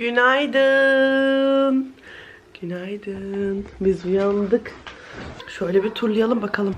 Günaydın. Günaydın. Biz uyandık. Şöyle bir turlayalım bakalım.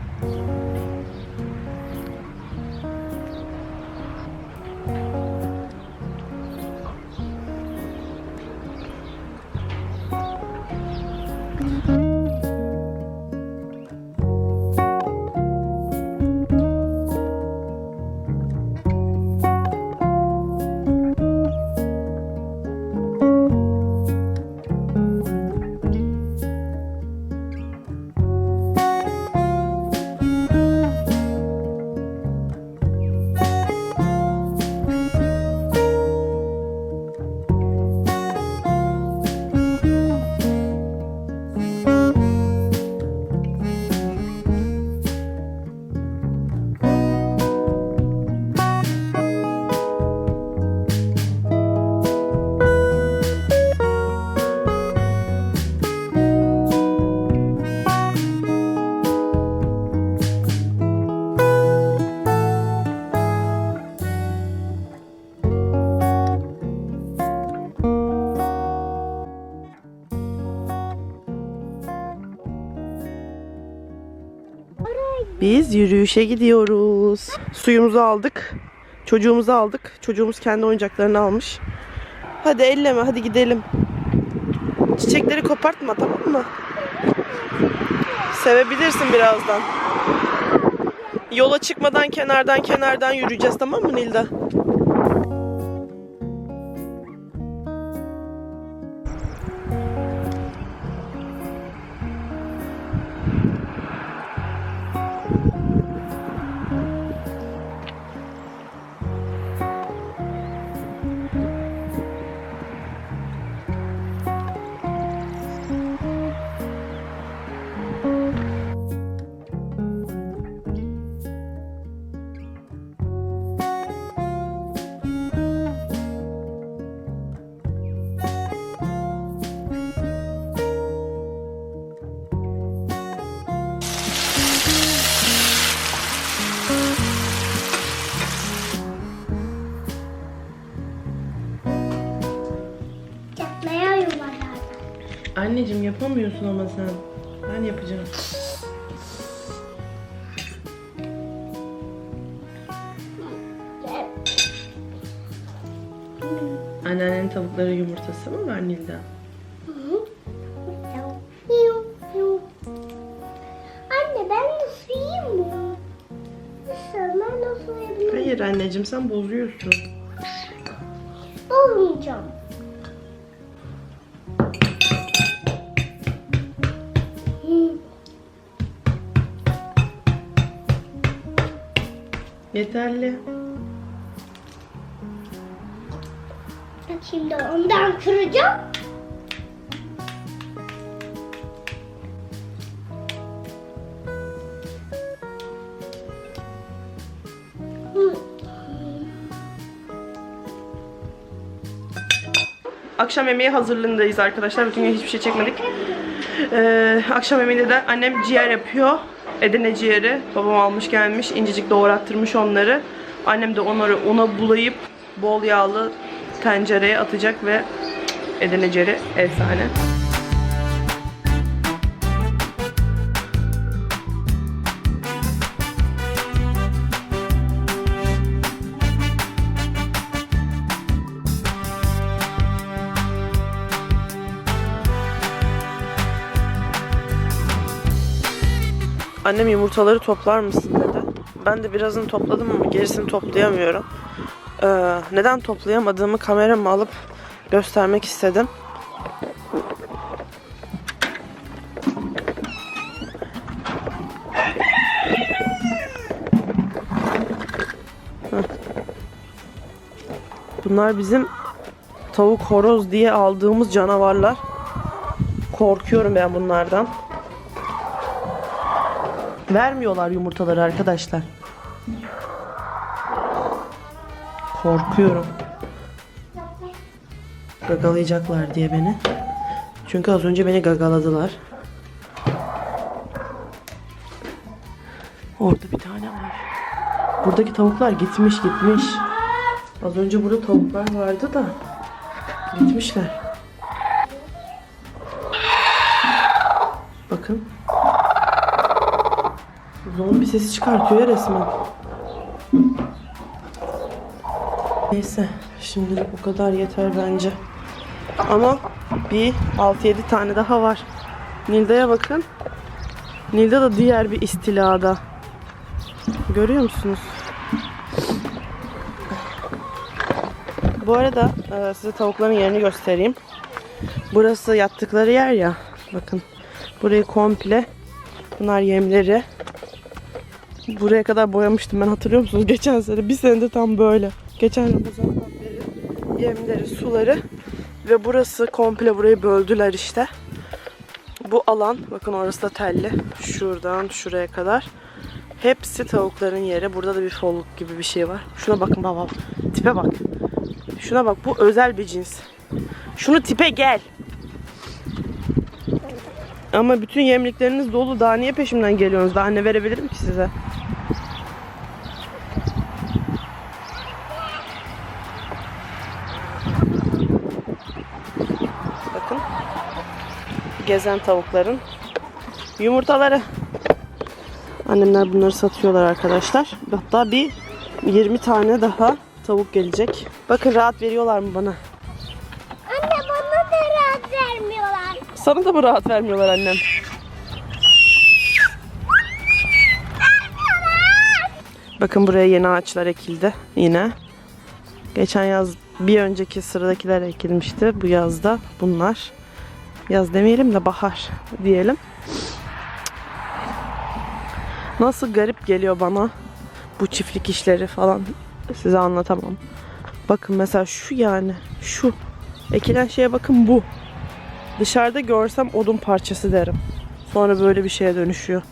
Yürüyüşe gidiyoruz. Suyumuzu aldık. Çocuğumuzu aldık. Çocuğumuz kendi oyuncaklarını almış. Hadi elleme hadi gidelim. Çiçekleri kopartma tamam mı? Sevebilirsin birazdan. Yola çıkmadan kenardan kenardan yürüyeceğiz tamam mı Nilda? Anneciğim yapamıyorsun ama sen. Ben yapacağım. Anneannenin tavukları yumurtası mı var Nilda? Anne ben nasıl yiyeyim bunu? Nasıl? Ben nasıl yiyebilirim? Hayır anneciğim sen bozuyorsun. Olmayacağım. Yeterli. Şimdi ondan kıracağım. Akşam yemeği hazırlığındayız arkadaşlar. Bütün gün hiçbir şey çekmedik. Ee, akşam yemeğinde de annem ciğer yapıyor. Edirne ciğeri. Babam almış gelmiş. incecik doğrattırmış onları. Annem de onları ona bulayıp bol yağlı tencereye atacak ve Edirne ciğeri efsane. Annem yumurtaları toplar mısın dedi. Ben de birazını topladım ama gerisini toplayamıyorum. Ee, neden toplayamadığımı kamerama alıp göstermek istedim. Bunlar bizim tavuk horoz diye aldığımız canavarlar. Korkuyorum ben bunlardan. Vermiyorlar yumurtaları arkadaşlar. Korkuyorum. Gagalayacaklar diye beni. Çünkü az önce beni gagaladılar. Orada bir tane var. Buradaki tavuklar gitmiş gitmiş. Az önce burada tavuklar vardı da Gitmişler. Bakın. Zombi sesi çıkartıyor ya resmen. Neyse. Şimdilik bu kadar yeter bence. Ama bir 6-7 tane daha var. Nilda'ya bakın. Nilda da diğer bir istilada. Görüyor musunuz? Bu arada e, size tavukların yerini göstereyim. Burası yattıkları yer ya. Bakın. Burayı komple bunlar yemleri. Buraya kadar boyamıştım ben hatırlıyor musunuz? Geçen sene bir senede tam böyle. Geçen Ramazan'dan beri yemleri, suları ve burası komple burayı böldüler işte. Bu alan bakın orası da telli. Şuradan şuraya kadar. Hepsi tavukların yeri. Burada da bir folluk gibi bir şey var. Şuna bakın baba. Tipe bak. Şuna bak bu özel bir cins. Şunu tipe gel. Ama bütün yemlikleriniz dolu. Daha niye peşimden geliyorsunuz? Daha ne verebilirim ki size? Gezen tavukların yumurtaları. Annemler bunları satıyorlar arkadaşlar. Hatta bir 20 tane daha tavuk gelecek. Bakın rahat veriyorlar mı bana? Anne bana da rahat vermiyorlar. Sana da mı rahat vermiyorlar annem? Bakın buraya yeni ağaçlar ekildi yine. Geçen yaz bir önceki sıradakiler ekilmişti. Bu yazda bunlar. Yaz demeyelim de bahar diyelim. Nasıl garip geliyor bana bu çiftlik işleri falan size anlatamam. Bakın mesela şu yani şu ekilen şeye bakın bu. Dışarıda görsem odun parçası derim. Sonra böyle bir şeye dönüşüyor.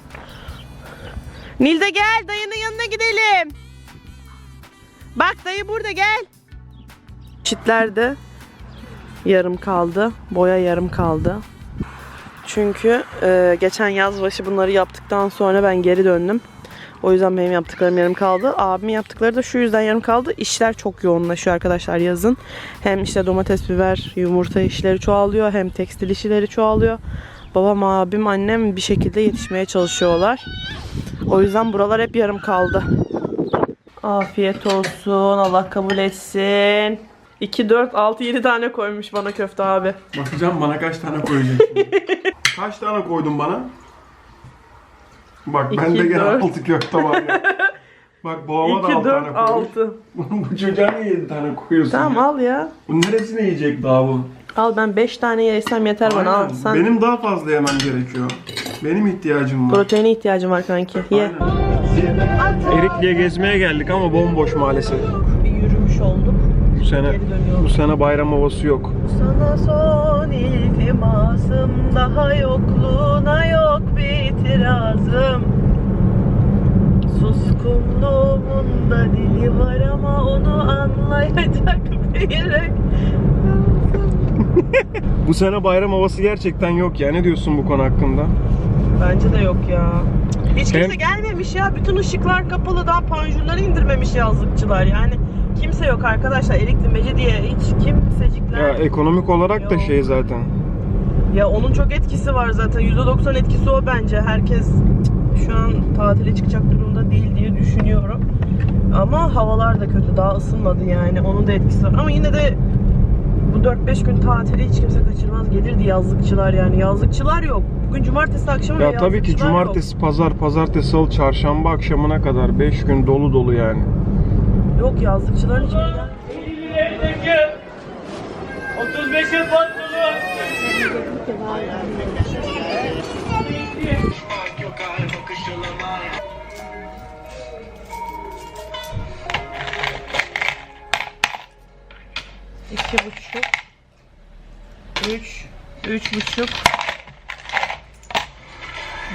Nilde gel dayının yanına gidelim. Bak dayı burada gel. Çitler de yarım kaldı. Boya yarım kaldı. Çünkü e, geçen yaz başı bunları yaptıktan sonra ben geri döndüm. O yüzden benim yaptıklarım yarım kaldı. Abimin yaptıkları da şu yüzden yarım kaldı. İşler çok yoğunlaşıyor arkadaşlar yazın. Hem işte domates, biber, yumurta işleri çoğalıyor. Hem tekstil işleri çoğalıyor. Babam, abim, annem bir şekilde yetişmeye çalışıyorlar. O yüzden buralar hep yarım kaldı. Afiyet olsun. Allah kabul etsin. 2, 4, 6, 7 tane koymuş bana köfte abi. Bakacağım bana kaç tane koyacaksın. kaç tane koydun bana? Bak İki, bende gene dört. altı köfte var ya. Bak babama da 2, altı 4, tane koymuş. 6. Bu çocuğa niye yedi tane koyuyorsun Tamam ya? al ya. Bu neresine yiyecek daha bu? Al ben 5 tane yersem yeter bana al. Aynen. Sen Benim daha fazla yemem gerekiyor. Benim ihtiyacım var. proteine ihtiyacım var kanki. Ye. Erikli'ye gezmeye geldik ama bomboş maalesef. Sene bu sene bayram havası yok. Sana son iltimasım daha yokluğuna yok bir itirazım. Suskunluğumun da dili var ama onu anlayacak bir yürek. Bu sene bayram havası gerçekten yok ya. Ne diyorsun bu konu hakkında? Bence de yok ya. Hiç kimse Hem- gelmemiş ya. Bütün ışıklar kapalı. Daha panjurları indirmemiş yazlıkçılar. Yani kimse yok arkadaşlar. Erikli diye hiç kimsecikler. Ya ekonomik olarak da Yok. şey zaten. Ya onun çok etkisi var zaten. %90 etkisi o bence. Herkes şu an tatile çıkacak durumda değil diye düşünüyorum. Ama havalar da kötü. Daha ısınmadı yani. Onun da etkisi var. Ama yine de bu 4-5 gün tatili hiç kimse kaçırmaz. Gelirdi yazlıkçılar yani. Yazlıkçılar yok. Bugün cumartesi akşamı Ya tabii ki yazlıkçılar yok. cumartesi, pazar, pazartesi, salı, çarşamba akşamına kadar 5 gün dolu dolu yani. Yok yazlıkçıların hiçbiri gelmiyor. 35'e pantolon. İki buçuk. Üç. Üç buçuk.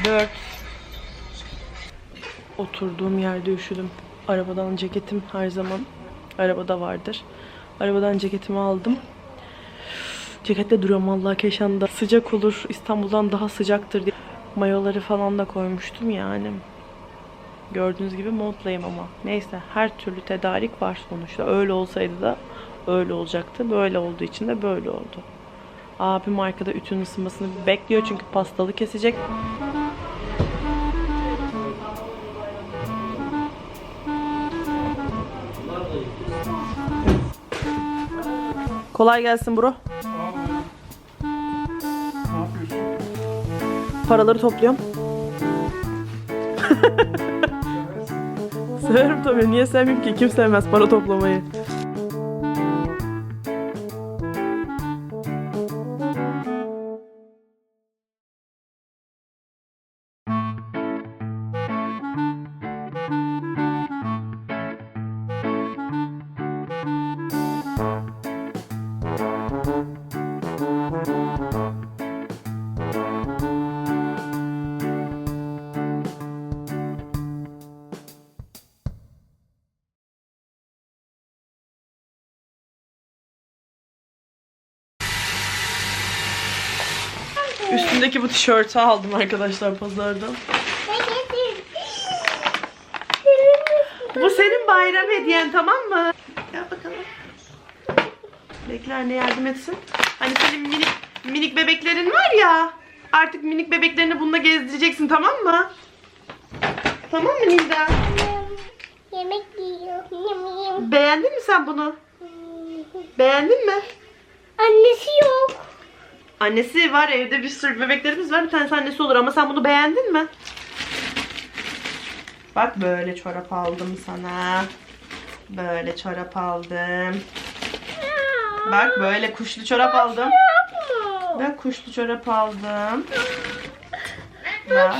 Dört. Oturduğum yerde üşüdüm. Arabadan ceketim her zaman arabada vardır. Arabadan ceketimi aldım. Ceketle duruyorum vallahi Keşan'da. Sıcak olur. İstanbul'dan daha sıcaktır diye. Mayoları falan da koymuştum yani. Gördüğünüz gibi montlayım ama. Neyse her türlü tedarik var sonuçta. Öyle olsaydı da öyle olacaktı. Böyle olduğu için de böyle oldu. Abim arkada ütünün ısınmasını bekliyor çünkü pastalı kesecek. Kolay gelsin bro. Paraları topluyorum. Severim tabii. Niye sevmeyeyim ki? Kim sevmez para toplamayı? Üstündeki bu tişörtü aldım arkadaşlar pazardan. Bu senin bayram hediyen tamam mı? Bekle anne yardım etsin. Hani senin minik minik bebeklerin var ya. Artık minik bebeklerini bununla gezdireceksin tamam mı? Tamam mı Nilda? Yemek yiyor. Yem yem. Beğendin mi sen bunu? Beğendin mi? Annesi yok. Annesi var evde bir sürü bebeklerimiz var. Bir tanesi annesi olur ama sen bunu beğendin mi? Bak böyle çorap aldım sana. Böyle çorap aldım. Bak böyle kuşlu çorap aldım. Ben kuşlu çorap aldım. Bak.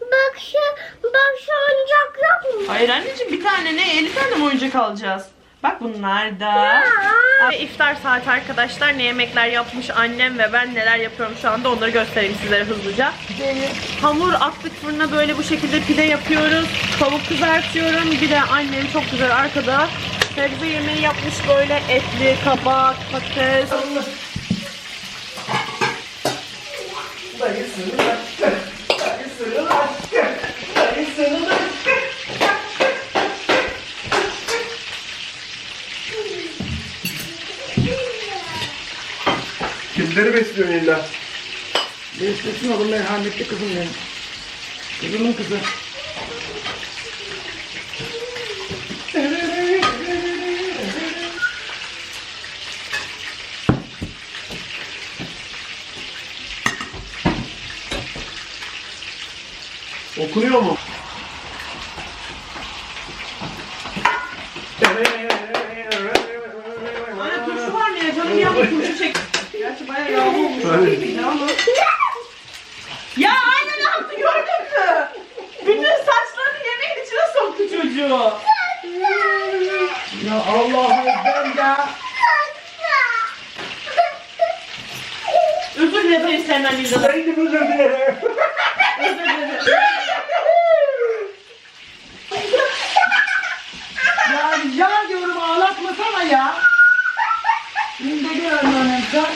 Bak şu, bak şu oyuncak yok mu? Hayır anneciğim bir tane ne 50 tane mi oyuncak alacağız? Bak bunlar da. Ve iftar saati arkadaşlar ne yemekler yapmış annem ve ben neler yapıyorum şu anda onları göstereyim sizlere hızlıca. Hamur attık fırına böyle bu şekilde pide yapıyoruz. Tavuk kızartıyorum. Bir de annem çok güzel arkada sebze yemeği yapmış böyle etli, kabak, patates. Kimleri besliyorsun illa? Beslesin oğlum merhametli kızım benim. Kızımın kızı. Okunuyor mu? Anne turşu var mı ya? Canım yandı turşu çek. Gerçi bayağı yağlı olmuş. Yağlı. Ya anne ne yaptı gördün mü? Bütün saçlarını yemeğin içine soktu çocuğu. Ya Allah'ım ben ya. Özür dilerim senden Linda'dan. Ben de özür dilerim. Özür dilerim. Ya rica ediyorum ağlatmasana ya. Şimdi geliyorum önüm sen.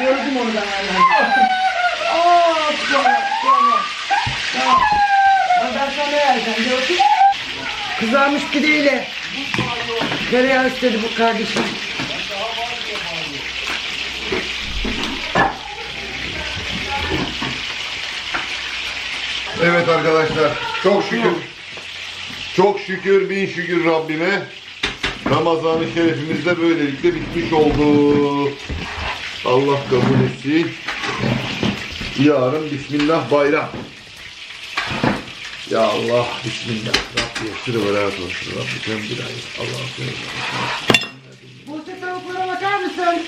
Gördüm ben hala. Aa, tamam, tamam. Tamam. Ben sana yerken gördüm. Kızarmış pideyle. Tereyağı istedi bu kardeşim. Evet arkadaşlar çok şükür çok şükür bin şükür Rabbime Ramazan-ı Şerifimiz de böylelikle bitmiş oldu. Allah kabul etsin. Yarın Bismillah bayram. Ya Allah Bismillah. Rabbi yasır ve la olsun. Rabbi sen bir ayet. Allah'ım sen Bursa tavuklara bakar mısın?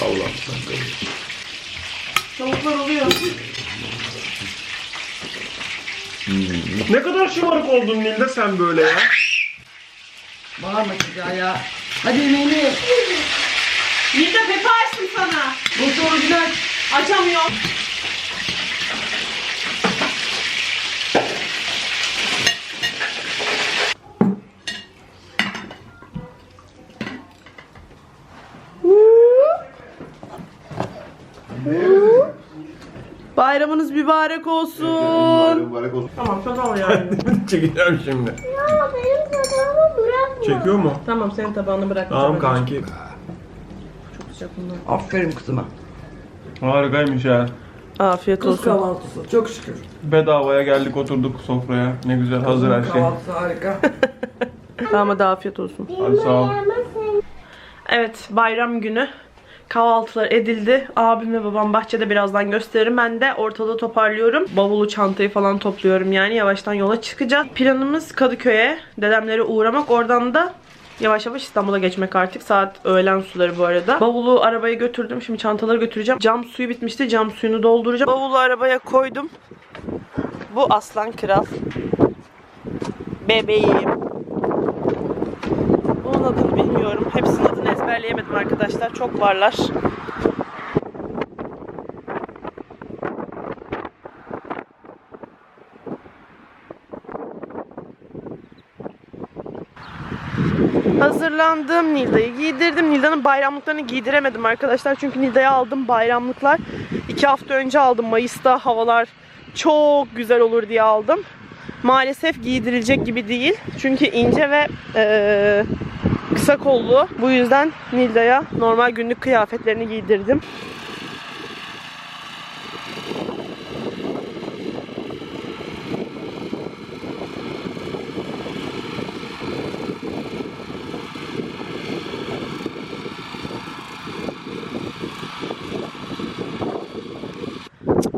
Allah'ım sen kabul et. Tavuklar oluyor. Ne kadar şımarık oldun Nilde sen böyle ya. Bağırma çocuğa ya. Hadi yemeğini ye. Linda pepe açtım sana. Bursa orijinal. Açamıyorum. Bayramınız mübarek olsun. Mübarek olsun. Tamam tamam yani. Çekeceğim şimdi. Ya benim tabağımı bırakma. Çekiyor mu? Tamam senin tabağını bırak. Tamam kanki. Çok sıcak bunlar. Aferin kızıma. Harikaymış ya. Afiyet Kız olsun. kahvaltısı çok şükür. Bedavaya geldik oturduk sofraya. Ne güzel hazır her şey. Kahvaltısı harika. Tamam da afiyet olsun. Hadi sağ ol. Evet bayram günü kahvaltılar edildi. Abim ve babam bahçede birazdan gösteririm. Ben de ortalığı toparlıyorum. Bavulu çantayı falan topluyorum yani. Yavaştan yola çıkacağız. Planımız Kadıköy'e dedemlere uğramak. Oradan da Yavaş yavaş İstanbul'a geçmek artık. Saat öğlen suları bu arada. Bavulu arabaya götürdüm. Şimdi çantaları götüreceğim. Cam suyu bitmişti. Cam suyunu dolduracağım. Bavulu arabaya koydum. Bu aslan kral. Bebeğim. Onun adını bilmiyorum. Hepsinin adını ezberleyemedim arkadaşlar. Çok varlar. Hazırlandım. Nilda'yı giydirdim. Nilda'nın bayramlıklarını giydiremedim arkadaşlar. Çünkü Nilda'ya aldım bayramlıklar. iki hafta önce aldım. Mayıs'ta havalar çok güzel olur diye aldım. Maalesef giydirilecek gibi değil. Çünkü ince ve eee, kısa kollu. Bu yüzden Nilda'ya normal günlük kıyafetlerini giydirdim.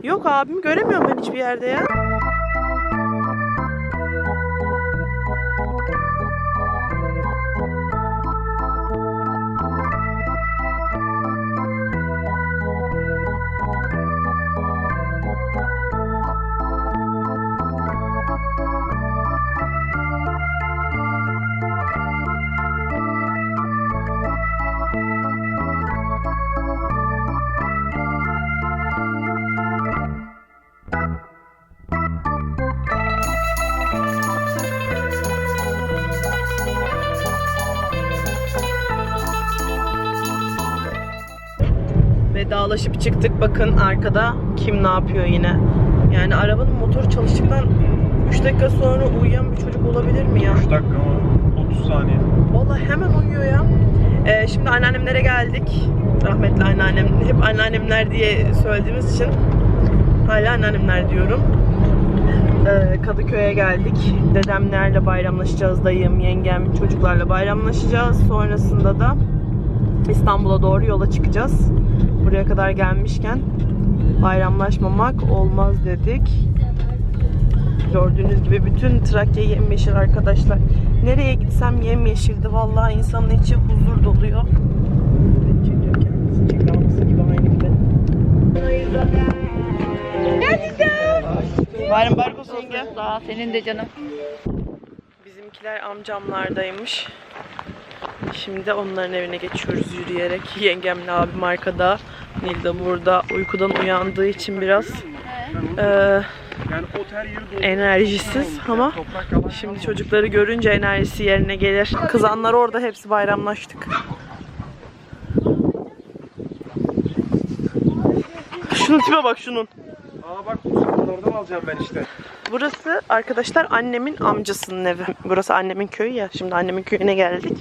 Yok abimi göremiyorum ben hiçbir yerde ya. Vedalaşıp çıktık. Bakın arkada kim ne yapıyor yine. Yani arabanın motoru çalıştıktan 3 dakika sonra uyuyan bir çocuk olabilir mi ya? 3 dakika mı? 30 saniye. Vallahi hemen uyuyor ya. Ee, şimdi anneannemlere geldik. Rahmetli anneannem. Hep anneannemler diye söylediğimiz için hala anneannemler diyorum. Ee, Kadıköy'e geldik. Dedemlerle bayramlaşacağız. Dayım, yengem, çocuklarla bayramlaşacağız. Sonrasında da İstanbul'a doğru yola çıkacağız. Buraya kadar gelmişken bayramlaşmamak olmaz dedik. Gördüğünüz gibi bütün Trakya yemyeşil arkadaşlar. Nereye gitsem yemyeşildi. Vallahi insanın içi huzur doluyor. Bayram mübarek olsun yenge. Sağ senin de canım. Bizimkiler amcamlardaymış. Şimdi onların evine geçiyoruz yürüyerek. Yengemle abim arkada. Nilda burada. Uykudan uyandığı için biraz dolu. enerjisiz ama şimdi çocukları görünce enerjisi yerine gelir. Kızanlar orada hepsi bayramlaştık. Şunun tipe bak şunun. Aa bak oradan alacağım ben işte. Burası arkadaşlar annemin amcasının evi. Burası annemin köyü ya. Şimdi annemin köyüne geldik.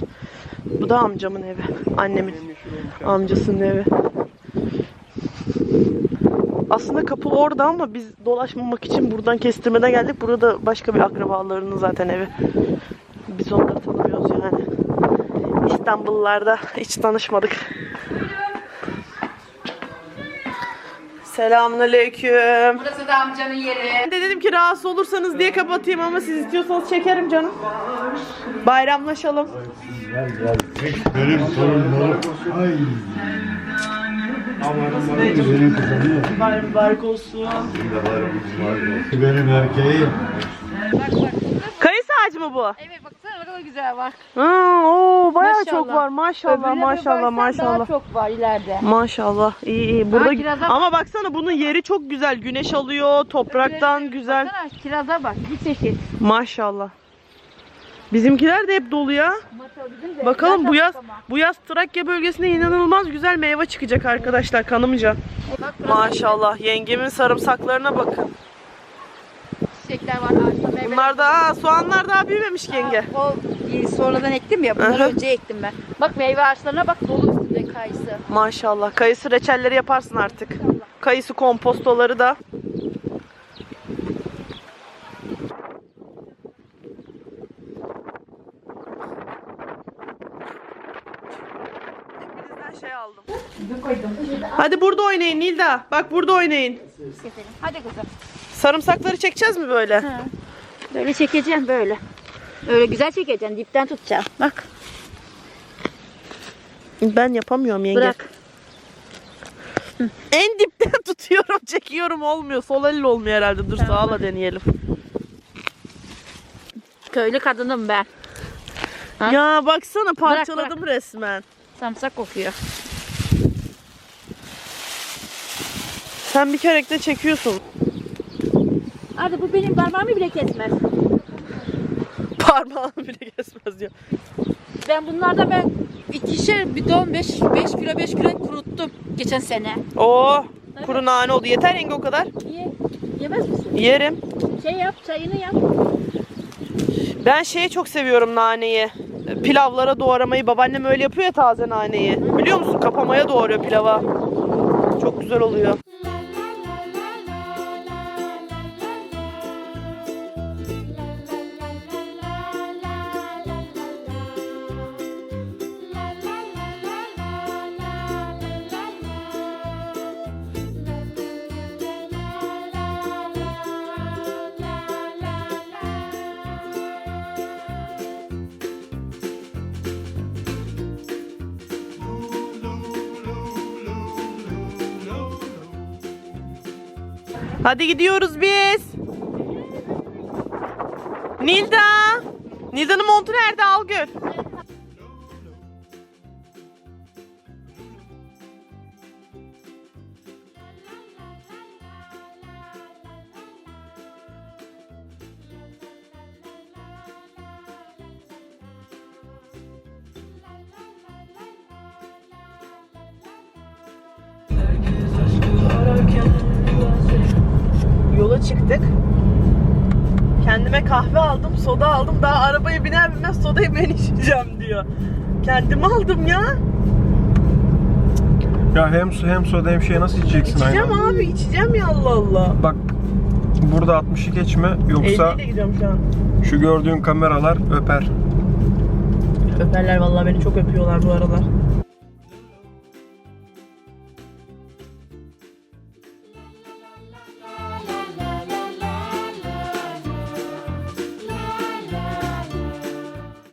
Bu da amcamın evi. Annemin amcasının evi. Aslında kapı orada ama biz dolaşmamak için buradan kestirmeden geldik. Burada başka bir akrabalarının zaten evi. Biz onları tanımıyoruz yani. İstanbullularda hiç tanışmadık. Selamünaleyküm. Burası da amcanın yeri. Ben de dedim ki rahatsız olursanız diye kapatayım ama siz istiyorsanız çekerim canım. Bayramlaşalım. Benim torunlarım. Ay. Benim kızım. Bayram mübarek olsun. Benim erkeğim. Kayısı ağacı mı bu? Evet baksana ne kadar güzel var. Ha, oo, bayağı Maşallah. çok var. Maşallah, Öbürüne maşallah, maşallah. Daha çok var ileride. Maşallah. İyi iyi. Burada Ha, kiraza bak. ama baksana bunun yeri çok güzel. Güneş alıyor, topraktan Öbürüne güzel. Baksana kiraza bak. Bir çeşit. Maşallah. Bizimkiler de hep dolu ya. Bakalım bu yaz bu yaz Trakya bölgesinde inanılmaz güzel meyve çıkacak arkadaşlar kanımca. Maşallah yengemin sarımsaklarına bakın. çiçekler var ağaçta Bunlar da aa, soğanlar daha büyümemiş yenge. O e, sonradan ektim ya. Bunları Aha. önce ektim ben. Bak meyve ağaçlarına bak dolu üstünde kayısı. Maşallah. Kayısı reçelleri yaparsın artık. Kayısı kompostoları da. Hepinizden şey aldım. Hadi burada oynayın Nilda. Bak burada oynayın. Hadi kızım. Sarımsakları çekeceğiz mi böyle? Böyle çekeceğim böyle. Öyle güzel çekeceksin. Dipten tutacağım. Bak Ben yapamıyorum yenge. bırak. En dipten tutuyorum, çekiyorum olmuyor. Sol elle olmuyor herhalde. Dur sağla deneyelim. Köylü kadınım ben. Ha? Ya baksana parçaladım bırak. resmen. Samsak kokuyor. Sen bir kere de çekiyorsun. Hadi bu benim parmağımı bile kesmez. Parmağını bile kesmez diyor. Ben bunlarda ben ikişer bidon 5 5 kilo 5 kilo kuruttum geçen sene. Oo, kuru nane oldu. Yeter yenge o kadar. Ye, yemez misin? Yerim. Şey yap, çayını yap. Ben şeyi çok seviyorum naneyi. Pilavlara doğramayı. Babaannem öyle yapıyor ya taze naneyi. Biliyor musun? Kapamaya doğruyor pilava. Çok güzel oluyor. Hadi gidiyoruz biz. Nilda. Nilda'nın montu nerede? Al gör. Yola çıktık. Kendime kahve aldım, soda aldım. Daha arabaya biner binmez sodayı ben içeceğim diyor. Kendime aldım ya. Ya hem hem soda hem şey nasıl içeceksin aynı İçeceğim anda? abi, içeceğim ya Allah Allah. Bak burada 60'ı geçme yoksa 50 ile gidiyorum şu an. şu gördüğün kameralar öper. Öperler vallahi beni çok öpüyorlar bu aralar.